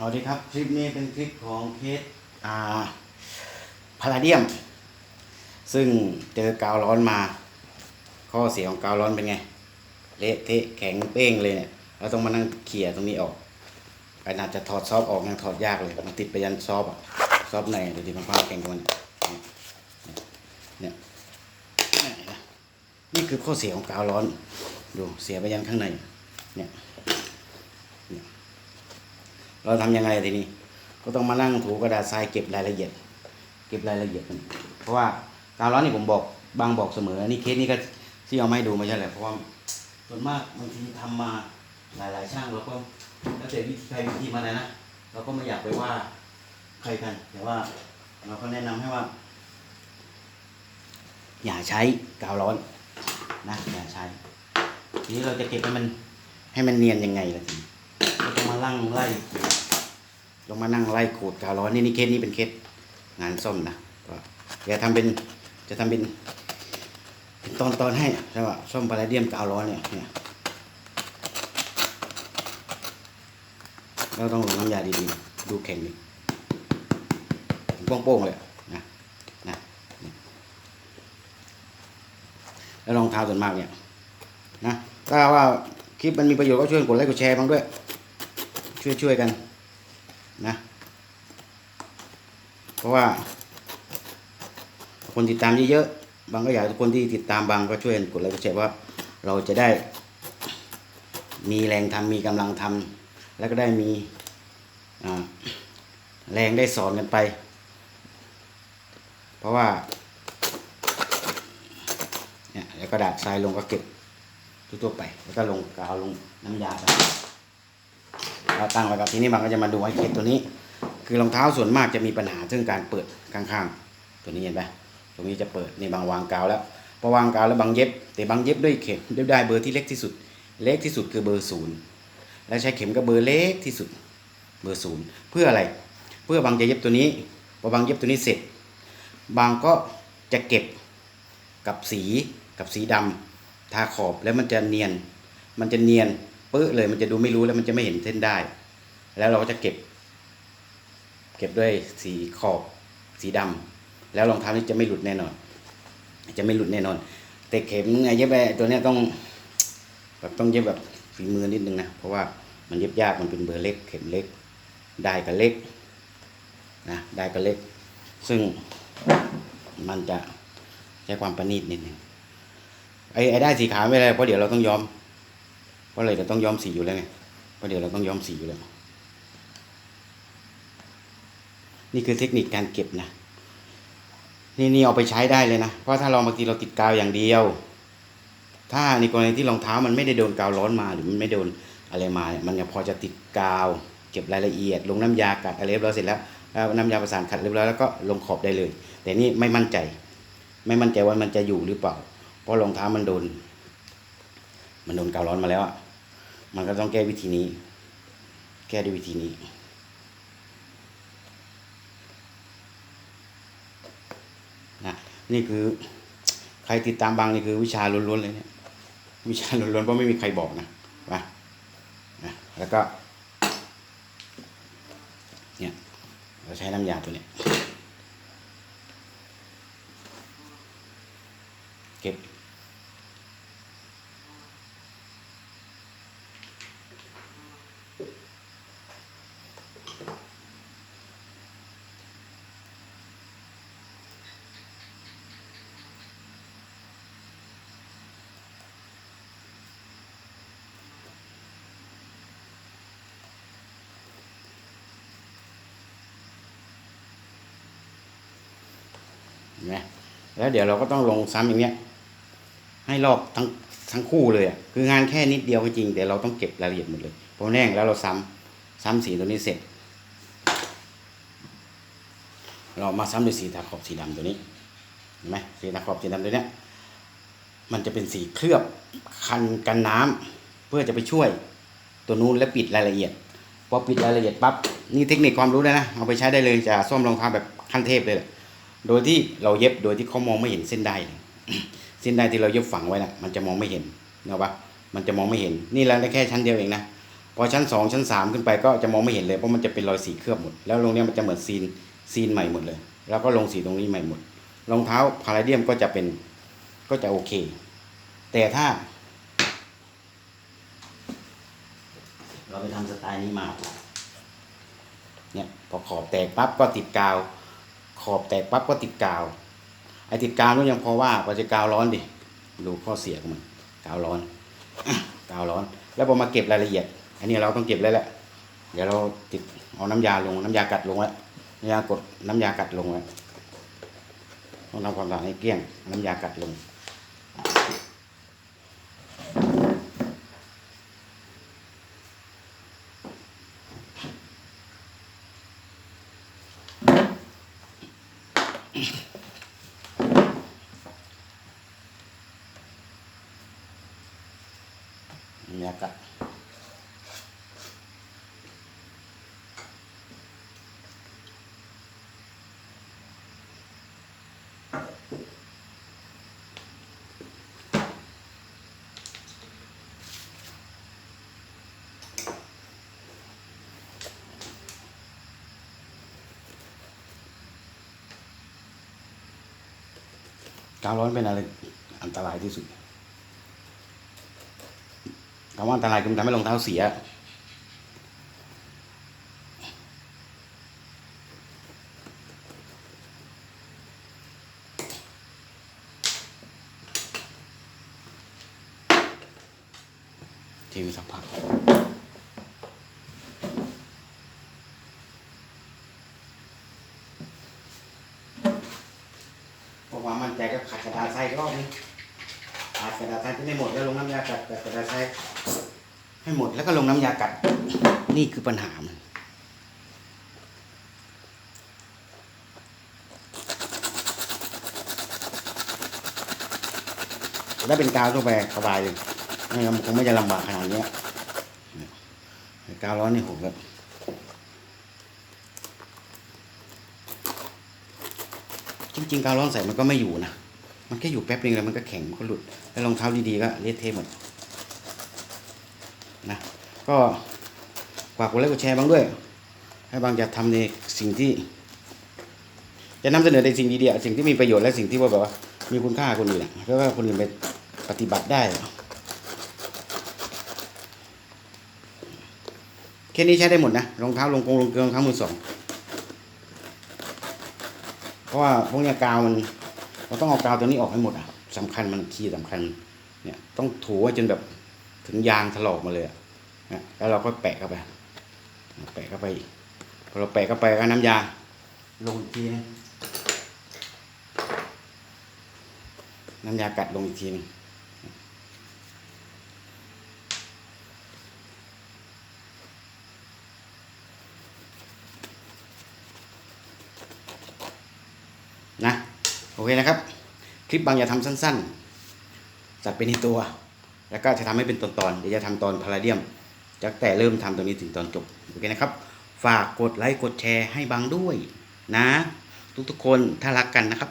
เอาดีครับ คลิปนี้เป็นคลิปของเคสอ่าพาราเดียม ซึ่งเจอกาวร้อนมา ข้อเสียของกาวร้อนเป็นไง เละเทะแข็งเป้งเลยเนี่ยเราต้องมานั่งเขี่ยตรงนี้ออกขนาดจะถอดซอฟออกยังถอดยากเลย มันติดไปยันซอฟต์อะซอฟในเดี๋ยวดีมันพาแข็งกว่ามันเนี่ยเนี่ยนี่คือข้อเสียของกาวร้อน ดูเสียไปยันข้างในเนี่ย เราทำยังไงทีนี้ ก็ต้องมานั่งถูกระดาษทรายเก็บรายละเอียด เก็บรายละเอียดมันเพราะว่าการร้อนนี่ผมบอกบางบอกเสมอนี่เคสนี้ก็ที่เอาไมาให้ดูไม่ใช่แหละเพราะว่าส่วนมากบางทีทำมาหลายๆช่างเราก็แล้วแต่วิธีใครวิธีมันนะนะเราก็ไม่อยากไปว่าใครกัน แต่ว่าเราก็แนะนำให้ว่า อย่าใช้กาวร้อนนะอย่าใช้ทีนี้เราจะเก็บให้มันให้มันเนียนยังไงล่ะที นี้ก็ต้องมาลั่งไล่ลงมานั่งไล่ขูดกาวร้อนนี่นี่เคสนี้เป็นเคสงานส้มนะก็จะทำเป็นจะทำเป็นเป็นตอนตอนให้ใช่ป่ะส้มพาราเดียมกาวร้อนเนี่ยเนี่ยเราต้องลงน้ำยาดีๆดูแข็งดิโป้งๆเลยนะนะแล้วรองเท้าส่วนมากเนี่ยนะถ้าว่าคลิปมันมีประโยชน์ก็ช่วยกดไลค์กดแชร์บ้างด้วย ช่วยช่วยกันนะ เพราะว่า คนติดตามเยอะๆบางก็อยากทุกคนที่ติดตามบางก็ช่วยกดไลค์กดแชร์ว่า เราจะได้ มีแรงทำมีกำลังทำแล้วก็ได้มีแรงได้สอนกันไป เพราะว่าเนี่ยแล้วกระดาษทรายลงก็เก็บทั่วๆไป แล้วก็ลงกาวลงน้ำยาไป เราตั้งไว้กับทีนี้บางก็จะมาดูไอ้เกตตัวนี้ คือรองเท้าส่วนมากจะมีปัญหาเรื่องการเปิดข้างๆ ตัวนี้เห็นไหมตรงนี้จะเปิดนี่บางวางกาวแล้วพอวางกาวแล้วบางเย็บ แต่บางเย็บด้วยเข็มเย็บได้เบอร์ที่เล็กที่สุด เล็กที่สุดคือเบอร์ศูนย์แล้วใช้เข็มก็เบอร์เล็กที่สุดเบอร์ศูนย์เพื่ออะไร เพื่อบางจะเย็บตัวนี้พอบางเย็บตัวนี้เสร็จ บางก็จะเก็บกับสีกับสีดำทาขอบแล้วมันจะเนียน มันจะเนียน ปื้อเลยมันจะดูไม่รู้แล้วมันจะไม่เห็นเส้นได้ แล้วเราก็จะเก็บ เก็บด้วยสีขอบสีดำแล้วรองเท้านี้จะไม่หลุดแน่นอน จะไม่หลุดแน่นอน แต่เข็มไงเย็บไปตัวเนี้ยต้องแบบต้องเย็บแบบฝีมือนิดนึงนะเพราะว่ามันเย็บยากมันเป็นเบอร์เล็ก เข็มเล็กได้กับเล็กนะได้กับเล็ก ซึ่งมันจะใช้ความประณีตนิดนึงไอ้ไอ้ได้สีขาวไม่เป็นไรเพราะเดี๋ยวเราต้องย้อม ราะอะไรเราต้องย้อมสีอยู่แล้วไงเพราะเดี๋ยวเราต้องย้อมสีอยู่แล้ว นี่คือเทคนิคการเก็บนะ นี่นี่เอาไปใช้ได้เลยนะ เพราะถ้าเราบางทีเราติดกาวอย่างเดียว ถ้าในกรณีที่รองเท้ามันไม่ได้โดนกาวร้อนมาหรือมันไม่โดนอะไรมาเนี่ยมันยังพอจะติดกาว เก็บรายละเอียด ลงน้ำยากัดอะไรเรียบร้อยเสร็จแล้วน้ำยาประสานขัดเรียบร้อยแล้วก็ลงขอบได้เลย แต่นี่ไม่มั่นใจ ไม่มั่นใจว่ามันจะอยู่หรือเปล่า เพราะรองเท้ามันโดน มันโดนกาวร้อนมาแล้วอะ มันก็ต้องแก้วิธีนี้ แก้ด้วยวิธีนี้ นะ นี่คือ ใครติดตามบางนี่คือวิชาล้วนๆเลยเนี่ย วิชาล้วนๆเพราะไม่มีใครบอกนะว่านะแล้วก็ เนี่ย เราใช้น้ำยาตัวเนี้ยเก็บ เห็นไหมแล้วเดี๋ยวเราก็ต้องลงซ้ำอย่างเนี้ย ให้รอบทั้งทั้งคู่เลยอะคืองานแค่นิดเดียวก็จริงแต่เราต้องเก็บรายละเอียดหมดเลยพอแน่งแล้วเราซ้ำซ้ำสีตัวนี้เสร็จ เรามาซ้ำด้วยสีตาขอบสีดำตัวนี้เห็นไหมสีตาขอบสีดำตัวเนี้ยมันจะเป็นสีเคลือบคันกันน้ำเพื่อจะไปช่วยตัวนู้นและปิดรายละเอียดพอปิดรายละเอียดปั๊บนี่เทคนิคความรู้เลยนะเอาไปใช้ได้เลยจะซ่อมรองเท้าแบบขั้นเทพเลยแหละ โดยที่เราเย็บโดยที่เขามองไม่เห็นเส้นได้เส้นได้ที่เราเย็บฝังไว้น่ะมันจะมองไม่เห็นเนาะปะมันจะมองไม่เห็นนี่เราได้แค่ชั้นเดียวเองนะพอชั้นสองชั้นสามขึ้นไปก็จะมองไม่เห็นเลยเพราะมันจะเป็นรอยสีเคลือบหมด แล้วตรงเนี้ยมันจะเหมือนซีนซีนใหม่หมดเลย แล้วก็ลงสีตรงนี้ใหม่หมดรองเท้าพาราเดียมก็จะเป็นก็จะโอเค แต่ถ้า เราไปทำสไตล์นี้มาเนี่ยพอขอบแตกปั๊บก็ติดกาว อบแตกปั๊บก็ติดกาว ไอ้ติดกาวนู้นยังพอว่าพอจะกาวร้อนดิดูข้อเสียของมันกาวร้อนกาวร้อน แล้วพอมาเก็บรายละเอียด อันนี้เราต้องเก็บเลยแหละ เดี๋ยวเราติดเอาน้ำยาลงน้ำยากัดลงแล้วน้ำยากดน้ำยากัดลงแล้วต้องทำความสะอาดให้เกลี้ยงน้ำยากัดลง น้ำากัดกาวร้อนเป็นอะไรอันตรายที่สุดคำว่าอันตรายคือทำให้รองเท้าเสีย ทีมสักพัก พอความมั่นใจก็ขัดกระดาษทรายอีกรอบนึงขัดกระดาษทรายที่ไม่หมดแล้วลงน้ำยากัดกัดกระดาษทรายให้หมดแล้วก็ลงน้ำยากัด นี่คือปัญหามันถ้าเป็นกาวทั่วไปสบายเลยไม่งั้นคงไม่จะลำบากขนาดนี้กาวร้อนนี่โหแบบ จริงๆกาวร้อนใส่มันก็ไม่อยู่นะ มันแค่อยู่แป๊บนึงแล้วมันก็แข็งมันก็หลุด แล้วรองเท้าดีๆก็เละเทะหมดนะ ก็ฝากกดไลค์กดแชร์บ้างด้วย ให้บางจะทำในสิ่งที่ จะนำเสนอในสิ่งดีๆสิ่งที่มีประโยชน์และสิ่งที่ว่าแบบว่ามีคุณค่าคนอื่นอะแล้วก็คนอื่นไปปฏิบัติได้แค่นี้ใช้ได้หมดนะรองเท้าลงกรงลงเกลือรองเท้ามือสอง เพราะว่าพวกเนี้ยกาวมันเราต้องเอากาวตัวนี้ออกให้หมดอะสำคัญมันคีย์สำคัญ เนี่ย ต้องถูไว้จนแบบถึงยางถลอกมาเลยอะนะแล้วเราก็แปะเข้าไป แปะเข้าไปอีกพอเราแปะเข้าไปก็น้ำยา ลงอีกทีนึงน้ำยากัดลงอีกทีนึงนะ โอ เคนะครับ คลิปบางอย่าทำสั้นๆจัดเป็นในตัว แล้วก็จะทำให้เป็นตอนๆเดี๋ยวจะทำตอนพาราเดียมจากแต่เริ่มทำตรงนี้ถึงตอนจบโอเคนะครับ ฝากกดไลค์กดแชร์ให้บางด้วยนะ ทุกๆคนถ้ารักกันนะครับ